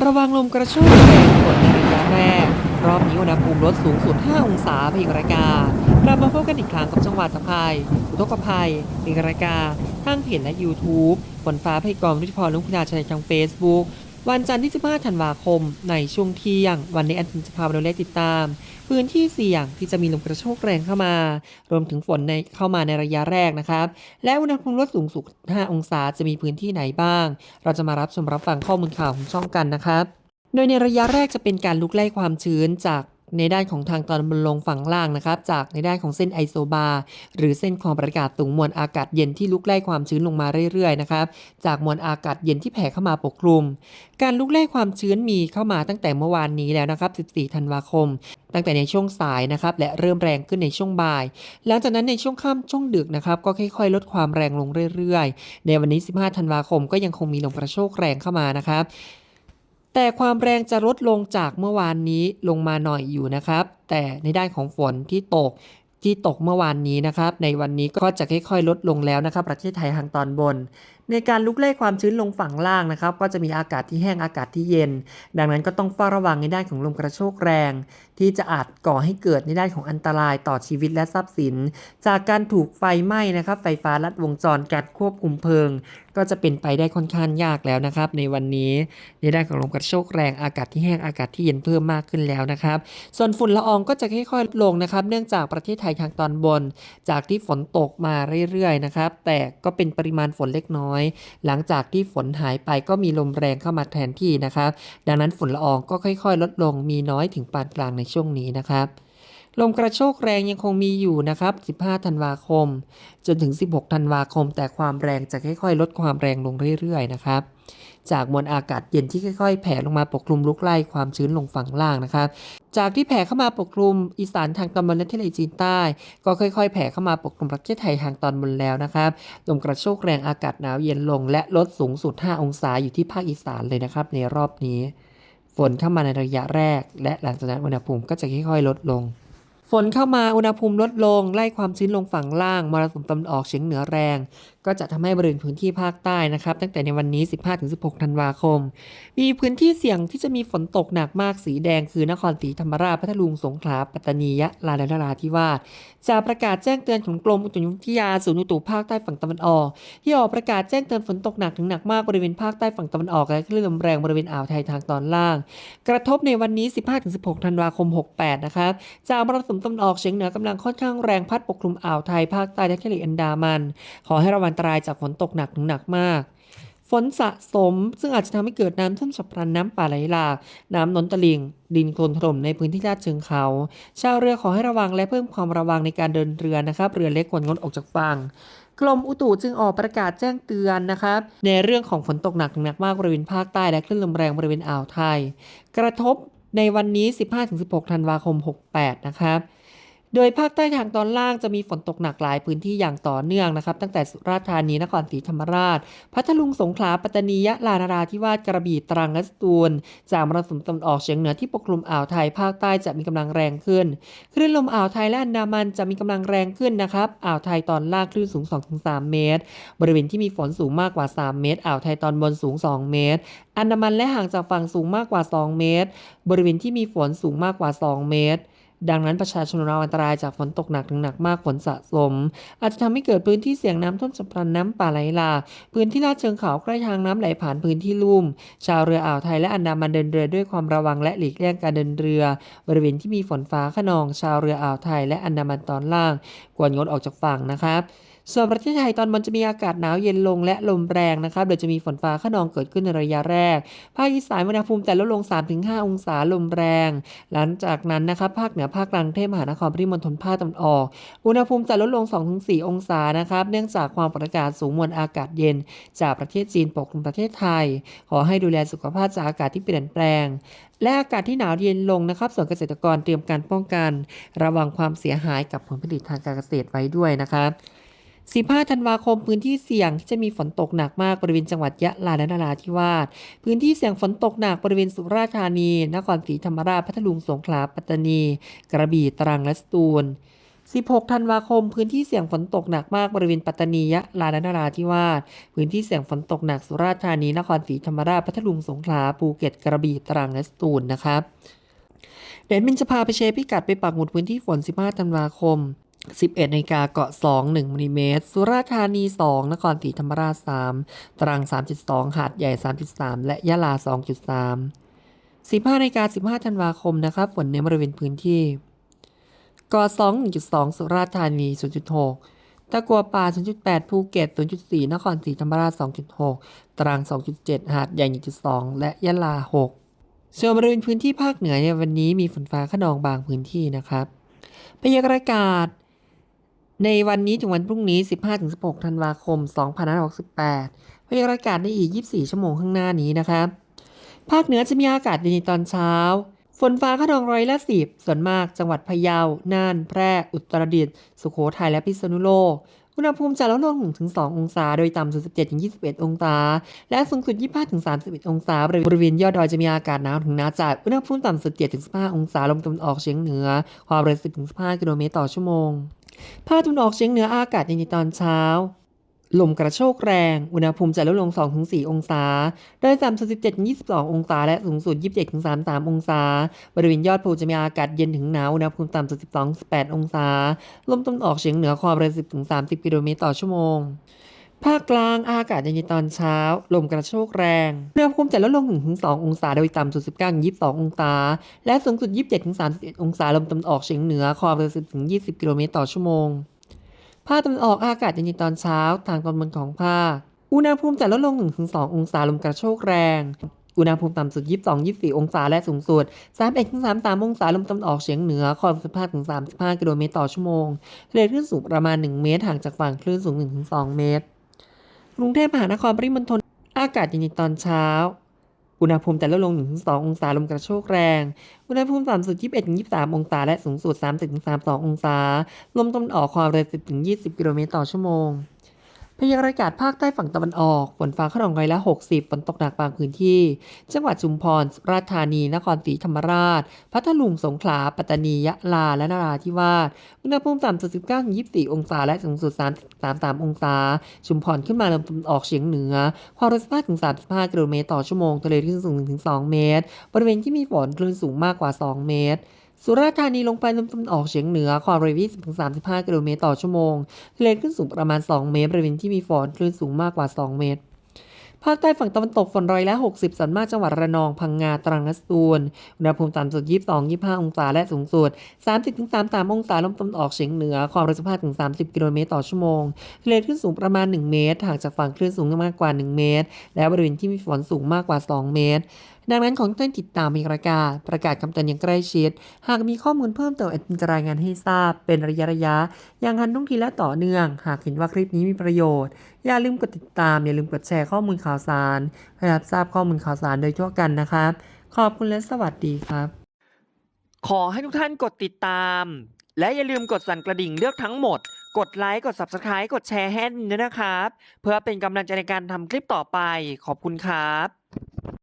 ระวังลมกระโชกแรงฝนในระยะแรก รอบนี้อุณหภูมิลดสูงสุด 5 องศาเพียงรายการกลับมาพบกันอีกครั้งกับจังหวัดสะพายอุทกภัยเพียงรายการทางเพจและ YouTube ฝนฟ้าพยากรณ์รุธิพรลุงพินาชัยทาง Facebook วันจันทร์ที่ 15 ธันวาคม ในช่วงเที่ยง วันนี้แอนทินจะพามาดูเลขติดตาม พื้นที่เสี่ยงที่จะมีลมกระโชกแรงเข้ามา รวมถึงฝนในเข้ามาในระยะแรกนะครับ และอุณหภูมิลดสูงสุด 5 องศาจะมีพื้นที่ไหนบ้าง เราจะมารับชมรับฟังข้อมูลข่าวของช่องกันนะครับ โดยในระยะแรกจะเป็นการลุกไล่ความชื้นจาก ในด้านของทางตอนบนลงฝั่งล่างนะครับ จากในด้านของเส้นไอโซบาร์หรือเส้นความประกาศสูงมวลอากาศเย็นที่ลุกไล่ความชื้นลงมาเรื่อยๆนะครับ จากมวลอากาศเย็นที่แผ่เข้ามาปกคลุม การลุกไล่ความชื้นมีเข้ามาตั้งแต่เมื่อวานนี้แล้วนะครับ 14 ธันวาคม ตั้งแต่ในช่วงสายนะครับ และเริ่มแรงขึ้นในช่วงบ่าย หลังจากนั้นในช่วงค่ำช่วงดึกนะครับ ก็ค่อยๆ ลดความแรงลงเรื่อยๆ ในวันนี้ 15 ธันวาคมก็ยังคงมีลมกระโชกแรงเข้ามานะครับ แต่ความแรงจะลดลงจากเมื่อวานนี้ลงมาหน่อยอยู่นะครับ แต่ในด้านของฝนที่ตกที่ตกเมื่อวานนี้นะครับ ในวันนี้ก็จะค่อยๆ ลดลงแล้วนะครับ ประเทศไทยทางตอนบน ในการลุกไล่ความชื้นลงฝั่งล่างนะครับ ก็จะมีอากาศที่แห้งอากาศที่เย็น ดังนั้นก็ต้องเฝ้าระวังในด้านของลมกระโชกแรง ที่จะอาจก่อให้เกิดในด้านของอันตรายต่อชีวิตและทรัพย์สิน จากการถูกไฟไหม้นะครับ ไฟฟ้าลัดวงจรการควบคุมเพลิง ก็จะเป็นไปได้ค่อนข้างยากแล้วนะครับ ในวันนี้ในด้านของลมกระโชกแรงอากาศที่แห้งอากาศที่เย็นเพิ่มมากขึ้นแล้วนะครับ ส่วนฝุ่นละอองก็จะค่อยๆลดลงนะครับ เนื่องจากประเทศไทยทางตอนบน จากที่ฝนตกมาเรื่อยๆนะครับ แต่ก็เป็นปริมาณฝนเล็กน้อยหลังจากที่ฝนหายไปก็มีลมแรงเข้ามาแทนที่นะครับ ดังนั้นฝุ่นละอองก็ค่อย ๆ ลดลงมีน้อยถึงปานกลางในช่วงนี้นะครับลมกระโชกแรงยังคงมีอยู่นะครับ 15 ธันวาคม จนถึง 16 ธันวาคม แต่ความแรงจะค่อยๆ ลดความแรงลงเรื่อยๆ นะครับจากมวลอากาศเย็นที่ค่อยๆ แผ่ลงมาปกคลุมลุกไล่ความชื้นลงฝั่งล่างนะครับ จากที่แผ่เข้ามาปกคลุมอีสานทางตอนบนและทะเลจีนใต้ ก็ค่อยๆ แผ่เข้ามาปกคลุมประเทศไทยทางตอนบนแล้วนะครับลมกระโชกแรงอากาศหนาวเย็นลง และลดสูงสุด 5 องศาอยู่ที่ภาคอีสานเลยนะครับ ในรอบนี้ ฝนเข้ามาในระยะแรก และหลังจากนั้นอุณหภูมิก็จะค่อยๆ ลดลงฝนเข้ามาอุณหภูมิลดลงไล่ความชื้นลงฝั่งล่างมรสุมตะวันออกเฉียงเหนือแรงก็จะทำให้บริเวณพื้นที่ภาคใต้นะครับ ตั้งแต่ในวันนี้ 15-16 ธันวาคม มีพื้นที่เสี่ยงที่จะมีฝนตกหนักมากสีแดงคือนครศรีธรรมราชพัทลุงสงขลาปัตตานียะลาและนราธิวาสจากประกาศแจ้งเตือนของกรมอุตุนิยมวิทยาศูนย์อุตุภาคใต้ฝั่งตะวันออกที่ออกประกาศแจ้งเตือนฝนตกหนักถึงหนักมากบริเวณภาคใต้ฝั่งตะวันออกและคลื่นลมแรงบริเวณอ่าวไทยทางตอนล่าง กระทบในวันนี้ 15-16 ธันวาคม 68 นะครับจากมรสุมตะวันออกเฉียงเหนือกำลังค่อนข้างแรงพัดปกคลุมอ่าวไทยภาคใต้และทะเลอันดามัน ขอให้ระวังอันตรายจากฝนตกหนักถึงหนักมาก ฝนสะสมซึ่งอาจจะทำให้เกิดน้ำท่วมฉับพลันน้ำป่าไหลหลากน้ำล้นตลิง ดินโคลนถล่มในพื้นที่ลาดเชิงเขา ชาวเรือขอให้ระวังและเพิ่มความระวังในการเดินเรือนะครับ เรือเล็กควรงดออกจากฝั่งกรมอุตุจึงออกประกาศแจ้งเตือนนะครับ ในเรื่องของฝนตกหนักถึงหนักมากบริเวณภาคใต้และคลื่นลมแรงบริเวณอ่าวไทย กระทบในวันนี้ 15-16 ธันวาคม 68 นะครับ โดยภาคใต้ทางตอนล่างจะมีฝนตกหนักหลายพื้นที่อย่างต่อเนื่องนะครับ ตั้งแต่สุราษฎร์ธานีนครศรีธรรมราช พัทลุงสงขลาปัตตานียะลานราธิวาสกระบี่ตรังและสตูล จากมรสุมตะวันออกเฉียงเหนือที่ปกคลุมอ่าวไทยภาคใต้จะมีกำลังแรงขึ้นคลื่นลมอ่าวไทยและอันดามันจะมีกำลังแรงขึ้นนะครับอ่าวไทยตอนล่างคลื่นสูง 2-3 เมตร บริเวณที่มีฝนสูงมากกว่า 3 เมตรอ่าวไทยตอนบนสูง 2 เมตรอันดามันและห่างจากฝั่งสูงมากกว่า 2 เมตร บริเวณที่มีฝนสูงมากกว่า 2 เมตร ดังนั้นประชาชนระวังอันตรายจากฝนตกหนักถึงหนักมากฝนสะสม อาจจะทำให้เกิดพื้นที่เสี่ยงน้ำท่วมฉับพลันน้ำป่าไหลหลากพื้นที่ลาดเชิงเขาใกล้ทางน้ำไหลผ่านพื้นที่ลุ่ม ชาวเรืออ่าวไทยและอันดามันเดินเรือด้วยความระวังและหลีกเลี่ยงการเดินเรือ บริเวณที่มีฝนฟ้าขนอง ชาวเรืออ่าวไทยและอันดามันตอนล่าง ควรงดออกจากฝั่งนะครับ ส่วนประเทศไทยตอนบนจะมีอากาศหนาวเย็นลงและลมแรงนะครับโดยจะมีฝนฟ้าขนองเกิดขึ้นในระยะแรก ภาคอีสานอุณหภูมิแต่ลดลง 3-5 องศาลมแรง หลังจากนั้นนะครับภาคเหนือภาคกลางกรุงเทพมหานครปริมณฑลภาคตะวันออก อุณหภูมิจะลดลง 2-4 องศานะครับเนื่องจากความกดอากาศสูงมวลอากาศเย็น จากประเทศจีนปกคลุมประเทศไทย ขอให้ดูแลสุขภาพจากอากาศที่เปลี่ยนแปลง และอากาศที่หนาวเย็นลงนะครับส่วนเกษตรกรเตรียมการป้องกัน ระวังความเสียหายกับผลผลิตทางการเกษตรไว้ด้วยนะครับ 15 ธันวาคมพื้นที่เสี่ยงที่จะมีฝนตกหนักมากบริเวณจังหวัดยะลาและนราธิวาส พื้นที่เสี่ยงฝนตกหนักบริเวณสุราษฎร์ธานี นครศรีธรรมราช พัทลุง สงขลา ปัตตานี กระบี่ ตรัง และสตูล 16 ธันวาคม พื้นที่เสี่ยงฝนตกหนักมากบริเวณปัตตานียะลาและนราธิวาส พื้นที่เสี่ยงฝนตกหนักสุราษฎร์ธานี นครศรีธรรมราช พัทลุง สงขลา ภูเก็ต กระบี่ ตรัง และสตูล นะครับ เดี๋ยวมินจะพาไปเช็คพิกัดไปปักหมุดพื้นที่ฝน 15 ธันวาคม 11นาฬิกาเกาะ 2 1มิลลิเมตร สุราษฎร์ธานี 2 นครศรีธรรมราช 3 ตรัง 3.2 หาดใหญ่ 3.3 และยะลา 2.3 15นาฬิกา15ธันวาคมนะครับฝนในบริเวณพื้นที่เกาะ2 1.2 สุราษฎร์ธานี 0.6 ตะกัวป่า 0.8 ภูเก็ต 0.4 นครศรีธรรมราช 2.6 ตรัง 2.7 หาดใหญ่ 1.2 และยะลา 6 ส่วนบริเวณพื้นที่ภาคเหนือในวันนี้มีฝนฟ้าขนองบางพื้นที่นะครับพยากรณ์อากาศ ในวันนี้ถึงวันพรุ่งนี้ 15-16 ธันวาคม 2568พยากรณ์อากาศในอีก 24 ชั่วโมงข้างหน้านี้นะครับภาคเหนือจะมีอากาศเย็นในตอนเช้า ฝนฟ้าขนองร้อยละสิบส่วนมากจังหวัดพะเยา น่าน แพร่ อุตรดิตถ์ สุโขทัย และพิษณุโลก อุณหภูมิจะลดลง 1-2 องศา โดยต่ำสุด 17-21 องศา และสูงสุด 25-31 องศา บริเวณยอดดอยจะมีอากาศหนาวถึงหนาวจัด อุณหภูมิต่ำสุด 7-15 องศา ลมตะวันออกเฉียงเหนือ ความเร็ว10-15 กิโลเมตรต่อชั่วโมง ภาคตะวันออกเฉียงเหนืออากาศเย็นในตอนเช้า ลมกระโชกแรง อุณหภูมิจะลดลง 2-4 องศา โดย 37-22 องศา และสูงสุด 27-33 องศา บริเวณยอดภูจะมีอากาศเย็นถึงหนาว อุณหภูมิต่ำสุด 12-18 องศา ลมตะวันออกเฉียงเหนือความเร็ว 10-30 กิโลเมตรต่อชั่วโมง ภาคกลางอากาศเย็นในตอนเช้า ลมกระโชกแรงอุณหภูมิจะลดลง 1-2 องศา โดยต่ำสุด 19-22 องศา และสูงสุด 27-31 องศา ลมตะวันออกเฉียงเหนือ ความเร็ว 10-20 กิโลเมตรต่อชั่วโมง ภาคตะวันออกอากาศเย็นในตอนเช้า ทางตอนบนของภาค อุณหภูมิจะลดลง 1-2 องศา ลมกระโชกแรง อุณหภูมิต่ำสุด 22-24 องศา และสูงสุด 31-33 องศา ลมตะวันออกเฉียงเหนือ ความเร็ว15-35 กิโลเมตรต่อชั่วโมงทะเลคลื่นสูงประมาณ 1 เมตร ห่างจากฝั่งคลื่นสูง 1-2 เมตร รุงเทพมหานครปริมณฑลอากาศเย็นในตอนเช้า อุณหภูมิแต่ลดลง 1-2 องศาลมกระโชกแรง อุณหภูมิต่ำสุด 21-23 องศา และสูงสุด 30-32 องศา ลมตะวันออกความเร็ว 10-20 กิโลเมตรต่อชั่วโมง พยากรณ์อากาศภาคใต้ฝั่งตะวันออก ฝนฟ้าขนองร้อยละ 60 ฝนตกหนักบางพื้นที่ จังหวัดชุมพรสุราษฎร์ธานี นครศรีธรรมราช พัทลุง สงขลา ปัตตานี ยะลา และนราธิวาส อุณหภูมิต่ำสุด 19-24 องศา และสูงสุด 33 องศา ชุมพรขึ้นมาลมตะวันออกเฉียงเหนือ ความเร็ว15-35 กิโลเมตรต่อชั่วโมง ทะเลคลื่นสูง 1-2 เมตร บริเวณที่มีฝนคลื่นสูงมากกว่า 2 เมตร สุราษฎร์ธานีลงไปลมตะวันออกเฉียงเหนือ ความเร็ว 20-35 กิโลเมตรต่อชั่วโมงทะเลคลื่นสูงประมาณ 2 เมตร บริเวณที่มีฝนคลื่นสูงมากกว่า 2 เมตร ภาคใต้ฝั่งตะวันตกฝนร้อยละ 60 ส่วนมากจังหวัดระนอง พังงา ตรังและสตูล อุณหภูมิต่ำสุด 22-25 องศา และสูงสุด 30-33 องศา ลมตะวันออกเฉียงเหนือ ความเร็ว 15-30 กิโลเมตรต่อชั่วโมงทะเลคลื่นสูงประมาณ 1 เมตร ห่างจากฝั่งคลื่นสูงมากกว่า 1 เมตร และบริเวณที่มีฝนสูงมากกว่า 2 เมตรดังนั้นของท่านติดตามมีรายการประกาศคำเตือนอย่างใกล้ชิด หากมีข้อมูลเพิ่มเติมอดมินจะรายงานให้ทราบเป็นระยะระยะ อย่างทันท่วงทีและต่อเนื่อง หากเห็นว่าคลิปนี้มีประโยชน์ อย่าลืมกดติดตาม อย่าลืมกดแชร์ข้อมูลข่าวสารให้รับทราบข้อมูลข่าวสารโดยทั่วกันนะครับ ขอบคุณและสวัสดีครับ ขอให้ทุกท่านกดติดตาม และอย่าลืมกดสั่นกระดิ่งเลือกทั้งหมด กดไลค์กด Subscribe กดแชร์ให้ด้วยนะครับ เพื่อเป็นกำลังใจในการทำคลิปต่อไป ขอบคุณครับ